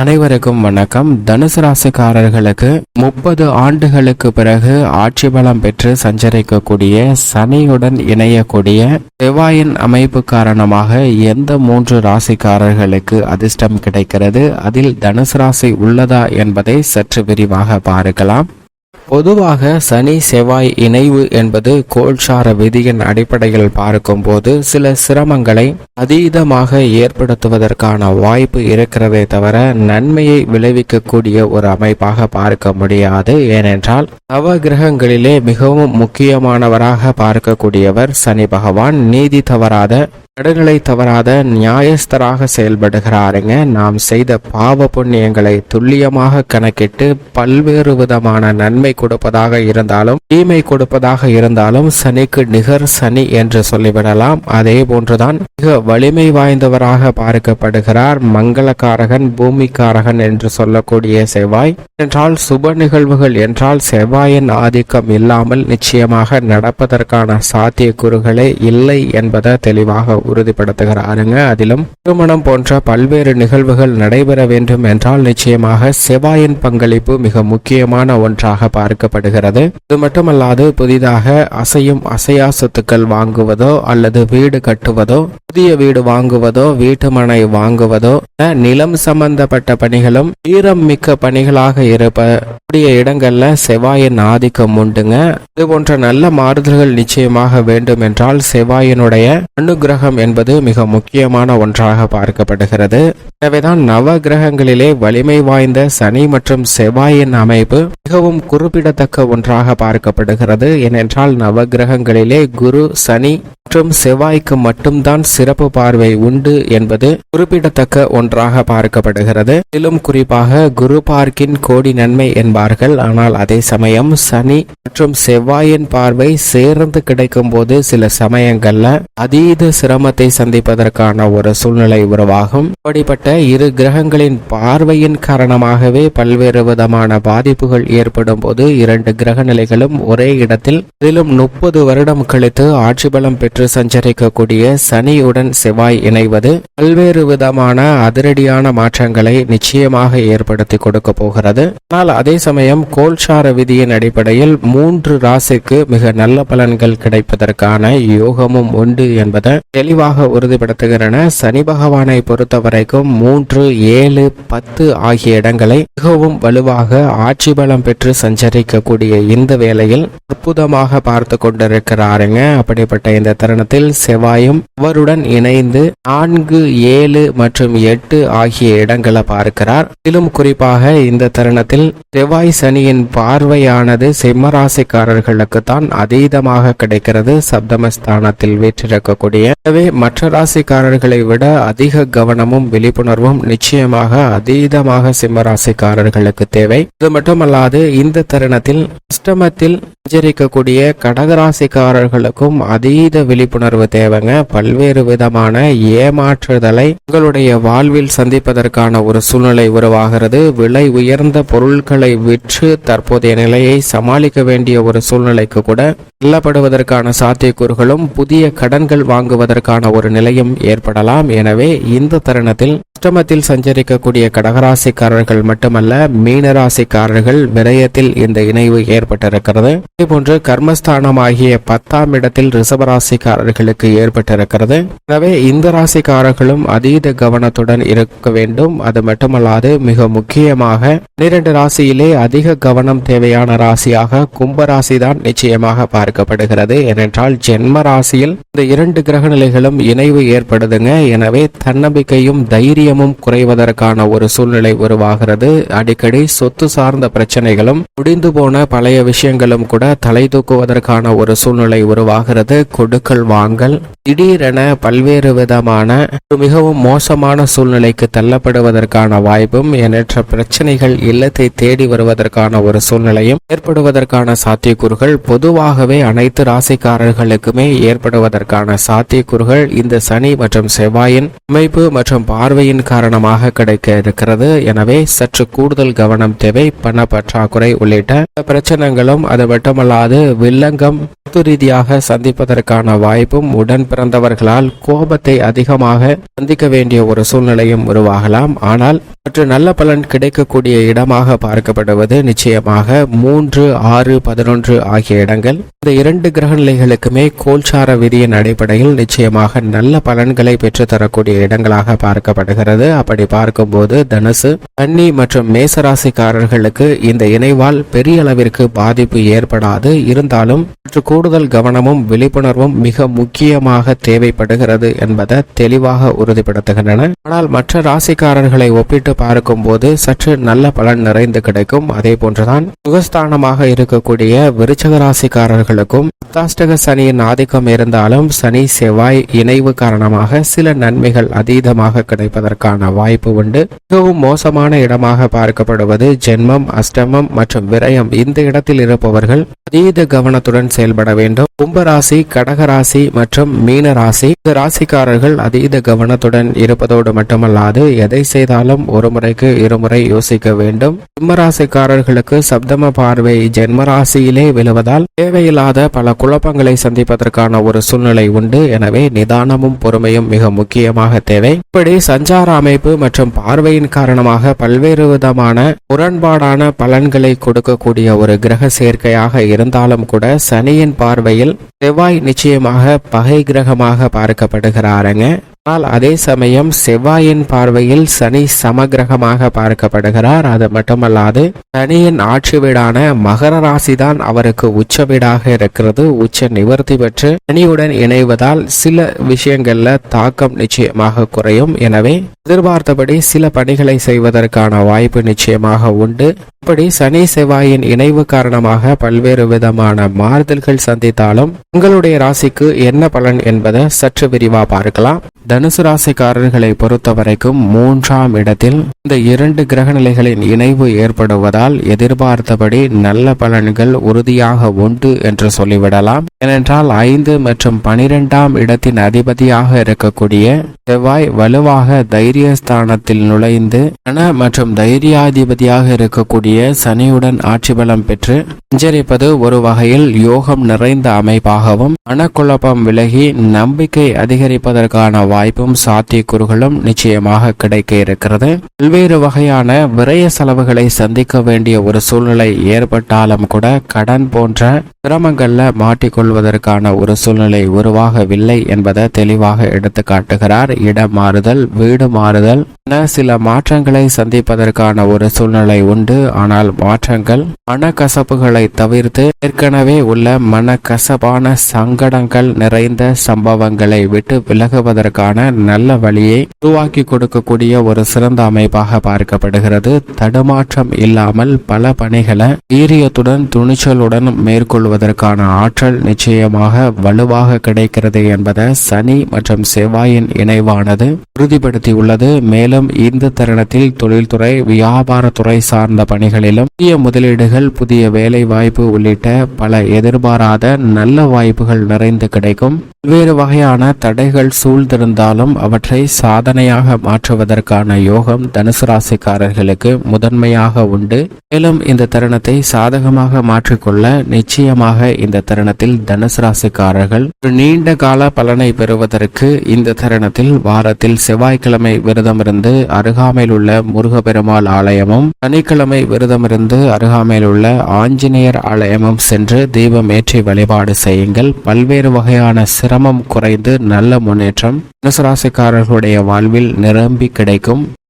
அனைவருக்கும் வணக்கம். தனுசு ராசிக்காரர்களுக்கு முப்பது ஆண்டுகளுக்கு பிறகு ஆட்சி பலம் பெற்று சஞ்சரிக்கக்கூடிய சனியுடன் இணையக்கூடிய செவ்வாயின் அமைப்பு காரணமாக எந்த மூன்று ராசிக்காரர்களுக்கு அதிர்ஷ்டம் கிடைக்கிறது? அதில் தனுசு ராசி உள்ளதா என்பதை சற்று விரிவாக பார்க்கலாம். பொதுவாக சனி செவ்வாய் இணைவு என்பது கோல்சார விதியின் அடிப்படையில் பார்க்கும்போது சில சிரமங்களை அதீதமாக ஏற்படுத்துவதற்கான வாய்ப்பு இருக்கிறதே தவிர நன்மையை விளைவிக்கக்கூடிய ஒரு அமைப்பாக பார்க்க முடியாது. ஏனென்றால் நவ கிரகங்களிலே மிகவும் முக்கியமானவராக பார்க்கக்கூடியவர் சனி பகவான். நீதி தவறாத நடுநிலை தவறாத நியாயஸ்தராக செயல்படுகிறாருங்க. நாம் செய்த பாவ புண்ணியங்களை துல்லியமாக கணக்கிட்டு பல்வேறு விதமான நன்மை கொடுப்பதாக இருந்தாலும் தீமை கொடுப்பதாக இருந்தாலும் சனிக்கு நிகர் சனி என்று சொல்லிவிடலாம். அதே போன்றுதான் மிக வலிமை வாய்ந்தவராக பார்க்கப்படுகிறார் மங்களக்காரகன் பூமிக்காரகன் என்று சொல்லக்கூடிய செவ்வாய். என்றால் சுப நிகழ்வுகள் என்றால் செவ்வாயின் ஆதிக்கம் இல்லாமல் நிச்சயமாக நடப்பதற்கான சாத்தியக்கூறுகளே இல்லை என்பதை தெளிவாக உறுதிப்படுத்துகிறாருங்க அதிலும் திருமணம் போன்ற பல்வேறு நிகழ்வுகள் நடைபெற வேண்டும் என்றால் நிச்சயமாக செவ்வாயின் பங்களிப்பு மிக முக்கியமான ஒன்றாக பார்க்கப்படுகிறது. இது மட்டுமல்லாது புதிதாக அசையும் அசையா சொத்துக்கள் வாங்குவதோ அல்லது வீடு கட்டுவதோ புதிய வீடு வாங்குவதோ வீட்டுமனை வாங்குவதோ நிலம் சம்பந்தப்பட்ட பணிகளும் ஈரம் மிக்க பணிகளாக இருப்ப இடங்கள்ல செவ்வாயின் ஆதிக்கம் உண்டுங்க. இது போன்ற நல்ல மாறுதல்கள் நிச்சயமாக வேண்டும் என்றால் செவ்வாயினுடைய அனுகிரகம் என்பது மிக முக்கியமான ஒன்றாக பார்க்கப்படுகிறது. எனவேதான் நவ கிரகங்களிலே வலிமை வாய்ந்த சனி மற்றும் செவ்வாயின் அமைப்பு மிகவும் குறிப்பிடத்தக்க ஒன்றாக பார்க்கப்படுகிறது. ஏனென்றால் நவ கிரகங்களிலே குரு சனி மற்றும் செவ்வாய்க்கு மட்டும்தான் சிறப்பு பார்வை உண்டு என்பது குறிப்பிடத்தக்க ஒன்றாக பார்க்கப்படுகிறது. மேலும் குறிப்பாக குரு பார்க்கின் கோடி நன்மை என்பார்கள். ஆனால் அதே சமயம் சனி மற்றும் செவ்வாயின் பார்வை சேர்ந்து கிடைக்கும் போது சில சமயங்கள்ல அதீத சிரமத்தை சந்திப்பதற்கான ஒரு சூழ்நிலை உருவாகும். இப்படிப்பட்ட இரு கிரகங்களின் பார்வையின் காரணமாகவே பல்வேறு விதமான பாதிப்புகள் ஏற்படும் போது இரண்டு கிரக நிலைகளும் ஒரே இடத்தில் இதிலும் முப்பது வருடம் கழித்து ஆட்சி பலம் பெற்று சஞ்சரிக்கக்கூடிய சனியுடன் செவ்வாய் இணைவது பல்வேறு விதமான அதிரடியான மாற்றங்களை நிச்சயமாக ஏற்படுத்தி கொடுக்க போகிறது. ஆனால் அதே சமயம் கோல்சார விதியின் அடிப்படையில் மூன்று ராசிக்கு மிக நல்ல பலன்கள் கிடைப்பதற்கான யோகமும் உண்டு என்பதை தெளிவாக உறுதிப்படுத்துகிறன. சனி பகவானை பொறுத்த வரைக்கும் மூன்று ஏழு பத்து ஆகிய இடங்களை மிகவும் வலுவாக ஆட்சி பலம் பெற்று சஞ்சரிக்கக்கூடிய இந்த வேளையில் அற்புதமாக பார்த்து கொண்டிருக்கிறாருங்க. அப்படிப்பட்ட இந்த தருணத்தில் செவ்வாயும் அவருடன் இணைந்து நான்கு ஏழு மற்றும் எட்டு ஆகிய இடங்களை பார்க்கிறார். மேலும் குறிப்பாக இந்த தருணத்தில் செவ்வாய் சனியின் பார்வையானது சிம்மராசிக்காரர்களுக்கு தான் அதீதமாக கிடைக்கிறது. சப்தமஸ்தானத்தில் வீற்றிருக்கக்கூடிய எனவே மற்ற ராசிக்காரர்களை விட அதிக கவனமும் விழிப்புணர்வும் நிச்சயமாக அதீதமாக சிம்மராசிக்காரர்களுக்கு தேவை. இது மட்டுமல்லாது இந்த தருணத்தில் அஷ்டமத்தில் சஞ்சரிக்கக்கூடிய கடகராசிக்காரர்களுக்கும் அதீத விழிப்புணர்வு தேவைங்க. பல்வேறு விதமான ஏமாற்றுதலை உங்களுடைய வாழ்வில் சந்திப்பதற்கான ஒரு சூழ்நிலை உருவாகிறது. விலை உயர்ந்த பொருட்களை விற்று தற்போதைய நிலையை சமாளிக்க வேண்டிய ஒரு சூழ்நிலைக்கு கூட தள்ளப்படுவதற்கான சாத்தியக்கூறுகளும் புதிய கடன்கள் வாங்குவதற்கான ஒரு நிலையும் ஏற்படலாம். எனவே இந்த தருணத்தில் அஷ்டமத்தில் சஞ்சரிக்கக்கூடிய கடகராசிக்காரர்கள் மட்டுமல்ல மீனராசிக்காரர்கள் விரயத்தில் இந்த இணைவு ஏற்பட்டிருக்கிறது. இதேபோன்று கர்மஸ்தானமாகிய பத்தாம் இடத்தில் ரிசபராசிக்காரர்களுக்கு ஏற்பட்டிருக்கிறது. எனவே இந்த ராசிக்காரர்களும் அதீத கவனத்துடன் இருக்க வேண்டும். அது மட்டுமல்லாது மிக முக்கியமாக பன்னிரண்டு ராசியிலே அதிக கவனம் தேவையான ராசியாக கும்பராசி தான் நிச்சயமாக பார்க்கப்படுகிறது. ஏனென்றால் ஜென்ம ராசியில் இந்த இரண்டு கிரக நிலைகளும் இணைவு ஏற்படுதுங்க. எனவே தன்னம்பிக்கையும் தைரியம் தைரியமும் குறைவதற்கான ஒரு சூழ்நிலை உருவாகிறது. அடிக்கடி சொத்து சார்ந்த பிரச்சனைகளும் முடிந்து போன பழைய விஷயங்களும் கூட தலை தூக்குவதற்கான ஒரு சூழ்நிலை உருவாகிறது. கொடுக்கல் வாங்கல் திடீரென பல்வேறு விதமான மிகவும் மோசமான சூழ்நிலைக்கு தள்ளப்படுவதற்கான வாய்ப்பும் எண்ணற்ற பிரச்சனைகள் இல்லத்தை தேடி வருவதற்கான ஒரு சூழ்நிலையும் ஏற்படுவதற்கான சாத்தியக்கூறுகள் பொதுவாகவே அனைத்து ராசிக்காரர்களுக்குமே ஏற்படுவதற்கான சாத்தியக்கூறுகள் இந்த சனி மற்றும் செவ்வாயின் அமைப்பு மற்றும் பார்வையின் காரணமாக கிடைக்க இருக்கிறது எனவே சற்று கூடுதல் கவனம் தேவை. பண பற்றாக்குறை உள்ளிட்ட பிரச்சனைகளும் அது மட்டுமல்லாது வில்லங்கம் பொது ரீதியாக சந்திப்பதற்கான வாய்ப்பும் உடன் பிறந்தவர்களால் கோபத்தை அதிகமாக சந்திக்க வேண்டிய ஒரு சூழ்நிலையும் உருவாகலாம். ஆனால் மற்ற நல்ல பலன் கிடைக்கக்கூடிய இடமாக பார்க்கப்படுவது நிச்சயமாக மூன்று ஆறு பதினொன்று ஆகிய இடங்கள். இந்த இரண்டு கிரக நிலைகளுக்குமே கோல்சார விதியின் அடிப்படையில் நிச்சயமாக நல்ல பலன்களை பெற்று தரக்கூடிய இடங்களாக பார்க்கப்படுகிறது. அப்படி பார்க்கும்போது தனுசு கன்னி மற்றும் மேசராசிக்காரர்களுக்கு இந்த இணைவால் பெரிய அளவிற்கு பாதிப்பு ஏற்படாது. இருந்தாலும் சற்று கூடுதல் கவனமும் விழிப்புணர்வும் மிக முக்கியமாக தேவைப்படுகிறது என்பதை தெளிவாக உறுதிப்படுத்துகின்றன. ஆனால் மற்ற ராசிக்காரர்களை ஒப்பிட்டு பார்க்கும் போது சற்று நல்ல பலன் நிறைந்து கிடைக்கும். அதே போன்றுதான் சுகஸ்தானமாக இருக்கக்கூடிய விருச்சக ராசிக்காரர்களுக்கும் அத்தாஷ்டக சனியின் ஆதிக்கம் இருந்தாலும் சனி செவ்வாய் இணைவு காரணமாக சில நன்மைகள் அதீதமாக கிடைப்பதற்கான வாய்ப்பு உண்டு. மிகவும் மோசமான இடமாக பார்க்கப்படுவது ஜென்மம் அஷ்டமம் மற்றும் விரயம். இந்த இடத்தில் இருப்பவர்கள் அதீத கவனத்துடன் செயல்பட வேண்டும். கும்பராசி கடகராசி மற்றும் மீன ராசி இந்த ராசிக்காரர்கள் அதீத கவனத்துடன் இருப்பதோடு மட்டுமல்லாது எதை செய்தாலும் ஒரு முறைக்கு இருமுறை யோசிக்க வேண்டும். சிம்மராசிக்காரர்களுக்கு சப்தம பார்வை ஜென்மராசியிலே விழுவதால் தேவையில்லாத பல குழப்பங்களை சந்திப்பதற்கான ஒரு சூழ்நிலை உண்டு. எனவே நிதானமும் பொறுமையும் மிக முக்கியமாக தேவை. இப்படி சஞ்சார அமைப்பு மற்றும் பார்வையின் காரணமாக பல்வேறு விதமான முரண்பாடான பலன்களை கொடுக்கக்கூடிய ஒரு கிரக சேர்க்கையாக இருந்தாலும் கூட சனியின் பார்வையில் செவ்வாய் நிச்சயமாக பகை கிரகமாக பார்க்கப்படுகிறாருங்க. ஆனால் அதே சமயம் செவ்வாயின் பார்வையில் சனி சமகிரகமாக பார்க்கப்படுகிறார். அது மட்டுமல்லாது சனியின் ஆட்சி வீடான மகர ராசிதான் அவருக்கு உச்ச வீடாக இருக்கிறது. உச்ச நிவர்த்தி பெற்று சனியுடன் இணைவதால் சில விஷயங்கள்ல தாக்கம் நிச்சயமாக குறையும். எனவே எதிர்பார்த்தபடி சில பணிகளை செய்வதற்கான வாய்ப்பு நிச்சயமாக உண்டு. இப்படி சனி செவ்வாயின் இணைவு காரணமாக பல்வேறு விதமான மாறுதல்கள் சந்தித்தாலும் உங்களுடைய ராசிக்கு என்ன பலன் என்பதை சற்று விரிவா பார்க்கலாம். தனுசு ராசிக்காரர்களை பொறுத்த வரைக்கும் மூன்றாம் இடத்தில் இந்த இரண்டு கிரக நிலைகளின் இணைவு ஏற்படுவதால் எதிர்பார்த்தபடி நல்ல பலன்கள் உறுதியாக உண்டு என்று சொல்லிவிடலாம். ஏனென்றால் ஐந்து மற்றும் பனிரெண்டாம் இடத்தின் அதிபதியாக இருக்கக்கூடிய செவ்வாய் வலுவாக தைரியஸ்தானத்தில் நுழைந்து மன மற்றும் தைரியாதிபதியாக இருக்கக்கூடிய சனியுடன் ஆட்சி பலம் பெற்று சஞ்சரிப்பது ஒரு வகையில் யோகம் நிறைந்த அமைப்பாகவும் மனக்குழப்பம் விலகி நம்பிக்கை அதிகரிப்பதற்கான வாய்ப்பும் சாத்தியக்கூறுகளும் நிச்சயமாக கிடைக்க இருக்கிறது. பல்வேறு வகையான விரய செலவுகளை சந்திக்க வேண்டிய ஒரு சூழ்நிலை ஏற்பட்டாலும் கூட கடன் போன்ற சிரமங்களில் மாட்டிக்கொள்வதற்கான ஒரு சூழ்நிலை உருவாகவில்லை என்பதை தெளிவாக எடுத்து காட்டுகிறார். இடம் மாறுதல் வீடு மாறுதல். என சில மாற்றங்களை சந்திப்பதற்கான ஒரு சூழ்நிலை உண்டு. ஆனால் மாற்றங்கள் மனக்கசப்புகளை தவிர்த்து ஏற்கனவே உள்ள மனக்கசப்பான சங்கடங்கள் நிறைந்த சம்பவங்களை விட்டு விலகுவதற்கான நல்ல வழியை உருவாக்கி கொடுக்கக்கூடிய ஒரு சிறந்த அமைப்பாக பார்க்கப்படுகிறது. தடுமாற்றம் இல்லாமல் பல பணிகளை வீரியத்துடன் துணிச்சலுடன் மேற்கொள்வது மேற்கொள்வதற்கான ஆற்றல் நிச்சயமாக வலுவாக கிடைக்கிறது என்பதை சனி மற்றும் செவ்வாயின் இணைவானது உறுதிப்படுத்தியுள்ளது. மேலும் இந்த தருணத்தில் தொழில்துறை வியாபாரத்துறை சார்ந்த பணிகளிலும் புதிய முதலீடுகள் புதிய வேலை வாய்ப்பு உள்ளிட்ட பல எதிர்பாராத நல்ல வாய்ப்புகள் நிறைந்து கிடைக்கும். பல்வேறு வகையான தடைகள் சூழ்ந்திருந்தாலும் அவற்றை சாதனையாக மாற்றுவதற்கான யோகம் தனுசு ராசிக்காரர்களுக்கு முதன்மையாக உண்டு. மேலும் இந்த தருணத்தை சாதகமாக மாற்றிக்கொள்ள நிச்சயமாக இந்த தருணத்தில் தனுசு ராசிக்காரர்கள் ஒரு நீண்ட கால பலனை பெறுவதற்கு இந்த தருணத்தில் வாரத்தில் செவ்வாய்க்கிழமை விரதமிருந்து அருகாமையில் உள்ள முருகப்பெருமாள் ஆலயமும் சனிக்கிழமை விரதமிருந்து அருகாமையில் உள்ள ஆஞ்சநேயர் ஆலயமும் சென்று தீபம் ஏற்றி வழிபாடு செய்யுங்கள். பல்வேறு வகையான சிரமம் குறைந்து நல்ல முன்னேற்றம் தனுசு ராசிக்காரர்களுடைய வாழ்வில் நிரம்பி கிடைக்கும்.